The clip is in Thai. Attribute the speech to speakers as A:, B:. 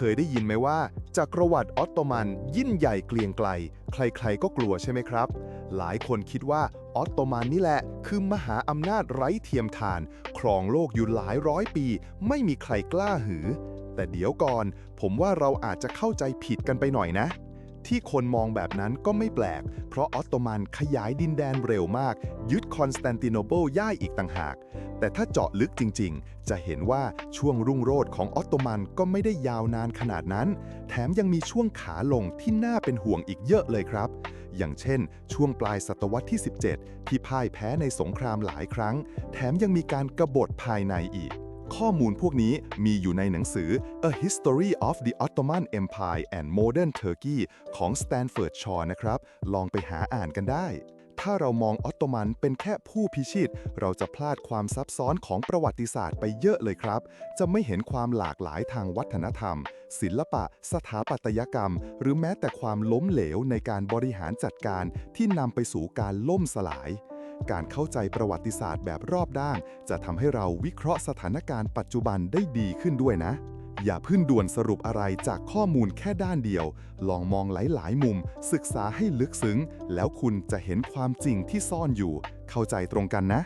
A: เคยได้ยินไหมว่าจักรวรรดิออตโตมันยิ่งใหญ่เกลียงไกล ใครๆก็กลัวใช่ไหมครับ หลายคนคิดว่าออตโตมันนี่แหละ คือมหาอำนาจไร้เทียมทาน ครองโลกอยู่หลายร้อยปี ไม่มีใครกล้าหือ แต่เดี๋ยวก่อน ผมว่าเราอาจจะเข้าใจผิดกันไปหน่อยนะ ที่คนมองแบบนั้นก็ไม่แปลก เพราะออตโตมันขยายดินแดนเร็วมาก ยึดคอนสแตนติโนเปิลย่ายอีกต่างหาก แต่ถ้าเจาะลึกจริงๆ จะเห็นว่าช่วงรุ่งโรจน์ของออตโตมันก็ไม่ได้ยาวนานขนาดนั้น แถมยังมีช่วงขาลงที่น่าเป็นห่วงอีกเยอะเลยครับ อย่างเช่น ช่วงปลายศตวรรษที่ 17 ที่พ่ายแพ้ในสงครามหลายครั้ง แถมยังมีการกบฏภายในอีก ข้อมูลพวกนี้มีอยู่ในหนังสือ A History of the Ottoman Empire and Modern Turkey ของ Stanford Shaw นะครับ ลองไปหาอ่านกันได้ ถ้าเรามองออตโตมันเป็นแค่ผู้พิชิต เราจะพลาดความซับซ้อนของประวัติศาสตร์ไปเยอะเลยครับ จะไม่เห็นความหลากหลายทางวัฒนธรรม ศิลปะ สถาปัตยกรรม หรือแม้แต่ความล้มเหลวในการบริหารจัดการที่นำไปสู่การล่มสลาย การเข้าใจประวัติศาสตร์แบบรอบด้าน จะทำให้เราวิเคราะห์สถานการณ์ปัจจุบันได้ดีขึ้นด้วยนะ อย่าเพึ่งด่วนสรุปอะไรจากข้อมูลแค่ด้านเดียว ลองมองหลายๆ มุม ศึกษาให้ลึกซึ้ง แล้วคุณจะเห็นความจริงที่ซ่อนอยู่ เข้าใจตรงกันนะ